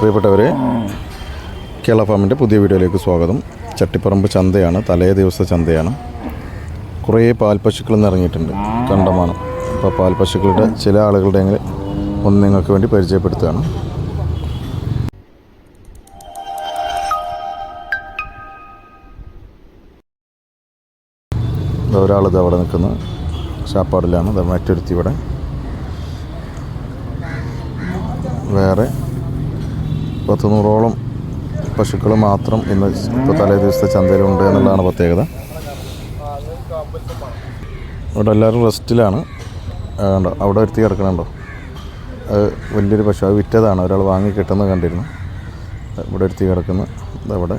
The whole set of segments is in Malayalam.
പ്രിയപ്പെട്ടവരെ കേരള ഫാമിന്റെ പുതിയ വീഡിയോയിലേക്ക് സ്വാഗതം. ചട്ടിപ്പറമ്പ് ചന്തയാണ് തലേ ദിവസ ചന്തയാണ്. കുറേ പാൽപ്പശുക്കൾ ഇറങ്ങിയിട്ടുണ്ട് കണ്ടമാനം. അപ്പോൾ പാൽപ്പശുക്കളുടെ ചില ആളുകളുടെ ഒന്ന് നിങ്ങൾക്ക് വേണ്ടി പരിചയപ്പെടുത്തുകയാണ്. ഒരാളിത് അവിടെ നിൽക്കുന്ന. ഷാപ്പാടിലാണ് ഇത് മറ്റൊരുത്തി ഇവിടെ. വേറെ പത്ത് നൂറോളം പശുക്കൾ മാത്രം ഇന്ന് ഇപ്പോൾ തലേ ദിവസത്തെ ചന്തയിലുണ്ട് എന്നുള്ളതാണ് പ്രത്യേകത. ഇവിടെ എല്ലാവരും റെസ്റ്റിലാണ്. കണ്ടോ? അവിടെ ഒരുത്തി കിടക്കണുണ്ടോ അത് വലിയൊരു പശു. അത് വിറ്റതാണ്. ഒരാൾ വാങ്ങി കിട്ടുന്നത് കണ്ടിരുന്നു. ഇവിടെ ഒരുത്തി കിടക്കുന്നു. ഇതവിടെ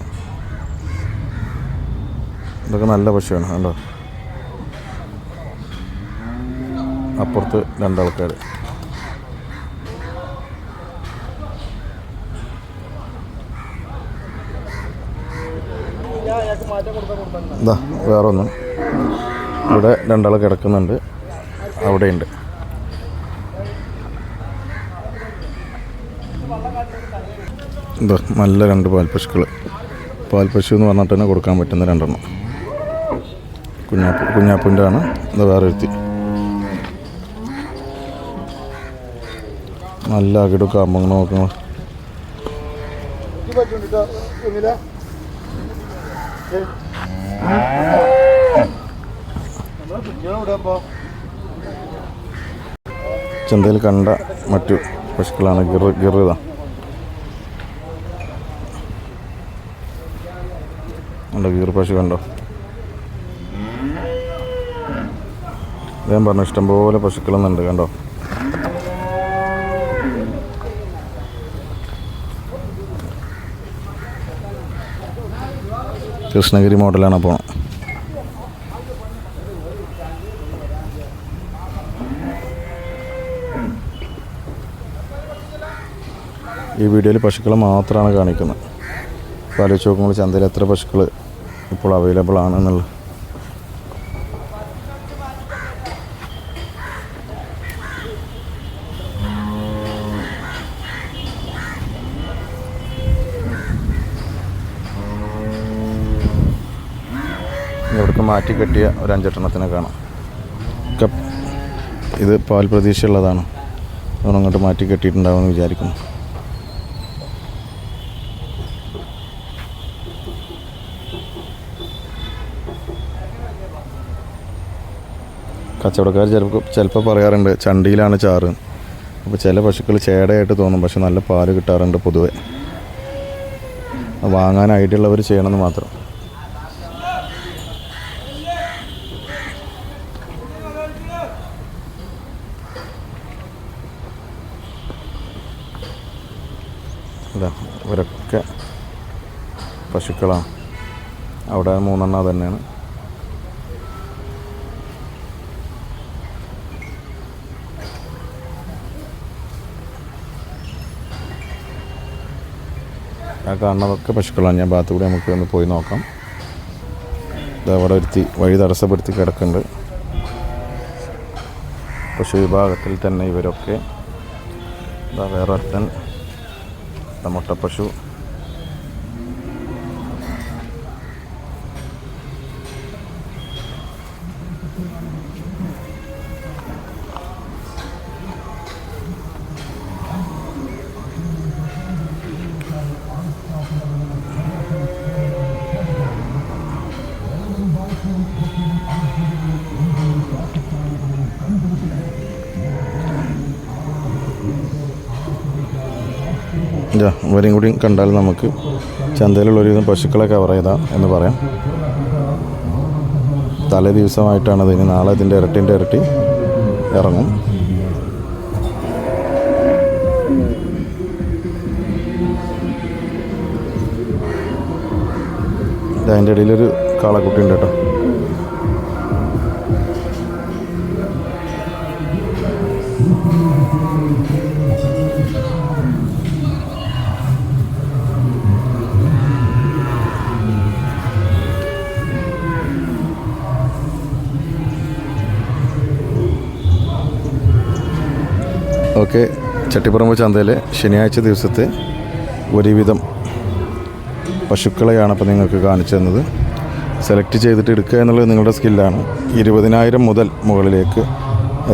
ഇതൊക്കെ നല്ല പശുവാണ് കണ്ടോ? അപ്പുറത്ത് രണ്ടാൾക്കാർ ഇതാ വേറെ ഒന്നും ഇവിടെ രണ്ടാൾ കിടക്കുന്നുണ്ട്. അവിടെയുണ്ട്. ഇതാ നല്ല രണ്ട് പാൽപ്പശുക്കൾ പാൽപ്പശു എന്ന് പറഞ്ഞിട്ട് തന്നെ കൊടുക്കാൻ പറ്റുന്ന രണ്ടെണ്ണം. കുഞ്ഞാപ്പ് കുഞ്ഞാപ്പിന്റെ ആണ് ഇത് വേറെ ഒരുത്തി. നല്ല അകിടൊക്കെ അമ്മ നോക്കണം ചന്തയിൽ കണ്ട മറ്റു പശുക്കളാണ് ഗിർ ഗിറുത കണ്ടോ ഗീർ പശു കണ്ടോ? ഞാൻ പറഞ്ഞു ഇഷ്ടംപോലെ പശുക്കളെന്നുണ്ട് കണ്ടോ? കൃഷ്ണഗിരി മോഡലാണ് അപ്പോൾ ഈ വീഡിയോയിൽ പശുക്കളെ മാത്രമാണ് കാണിക്കുന്നത്. അപ്പോൾ ആലോചിച്ച് നോക്കുമ്പോൾ ചന്തയിൽ എത്ര പശുക്കൾ ഇപ്പോൾ അവൈലബിൾ ആണെന്നുള്ളത് ഇവിടേക്ക് മാറ്റി കെട്ടിയ ഒരു അഞ്ചെട്ടെണ്ണത്തിനെ കാണാം. ഒക്കെ ഇത് പാൽ പ്രതീക്ഷയുള്ളതാണ്. അങ്ങോട്ട് മാറ്റി കെട്ടിയിട്ടുണ്ടാവുമെന്ന് വിചാരിക്കുന്നു. കച്ചവടക്കാർ ചിലപ്പോൾ ചിലപ്പോൾ പറയാറുണ്ട് ചണ്ടിയിലാണ് ചാറ്. അപ്പോൾ ചില പശുക്കൾ ചേടയായിട്ട് തോന്നും പക്ഷെ നല്ല പാൽ കിട്ടാറുണ്ട് പൊതുവെ. വാങ്ങാൻ ചെയ്യണമെന്ന് മാത്രം. ഇതാ ഇവരൊക്കെ പശുക്കളാണ്. അവിടെ മൂന്നെണ്ണം തന്നെയാണ് ആ കാണുന്നതൊക്കെ പശുക്കളാണ്. ഞാൻ ഭാഗത്ത് കൂടി നമുക്ക് ഒന്ന് പോയി നോക്കാം. ഇത് അവിടെ ഒരുത്തി വഴി തടസ്സപ്പെടുത്തി കിടക്കുന്നുണ്ട്. പശു വിഭാഗത്തിൽ തന്നെ ഇവരൊക്കെ. വേറെ ഒരുത്തൻ ഇതാ മുട്ടപ്പശു ഇതാ ഇവരെയും കൂടി കണ്ടാൽ നമുക്ക് ചന്തയിലുള്ള ഒരുവിധം പശുക്കളെ കവർ ചെയ്താ എന്ന് പറയാം. തലേ ദിവസമായിട്ടാണ് അതിന് നാളെ ഇതിന്റെ ഇരട്ടിന്റെ ഇരട്ടി ഇറങ്ങും. അതിന്റെ ഇടയിലൊരു കാളക്കുട്ടി ഉണ്ട് കേട്ടോ. ഓക്കെ ചട്ടിപ്പറമ്പ് ചന്തയിലെ ശനിയാഴ്ച ദിവസത്തെ ഒരുവിധം പശുക്കളെയാണ് അപ്പോൾ നിങ്ങൾക്ക് കാണിച്ചു തന്നത്. സെലക്ട് ചെയ്തിട്ട് എടുക്കുക എന്നുള്ളത് നിങ്ങളുടെ സ്കില്ലാണ് ഇരുപതിനായിരം മുതൽ മുകളിലേക്ക്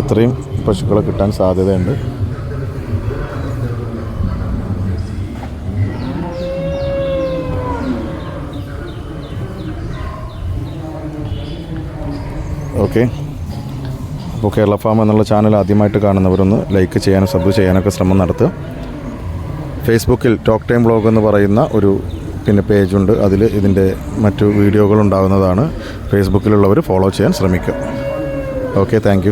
എത്രയും പശുക്കളെ കിട്ടാൻ സാധ്യതയുണ്ട്. ഓക്കെ. അപ്പോൾ കേരള ഫാം എന്നുള്ള ചാനൽ ആദ്യമായിട്ട് കാണുന്നവരൊന്ന് ലൈക്ക് ചെയ്യാനും സബ് ചെയ്യാനൊക്കെ ശ്രമം നടത്തുക ഫേസ്ബുക്കിൽ ടോക്ക് ടൈം ബ്ലോഗ് എന്ന് പറയുന്ന ഒരു പിന്നെ പേജുണ്ട്. അതിൽ ഇതിന്റെ മറ്റു വീഡിയോകൾ ഉണ്ടാകുന്നതാണ് ഫേസ്ബുക്കിലുള്ളവർ ഫോളോ ചെയ്യാൻ ശ്രമിക്കുക. Okay thank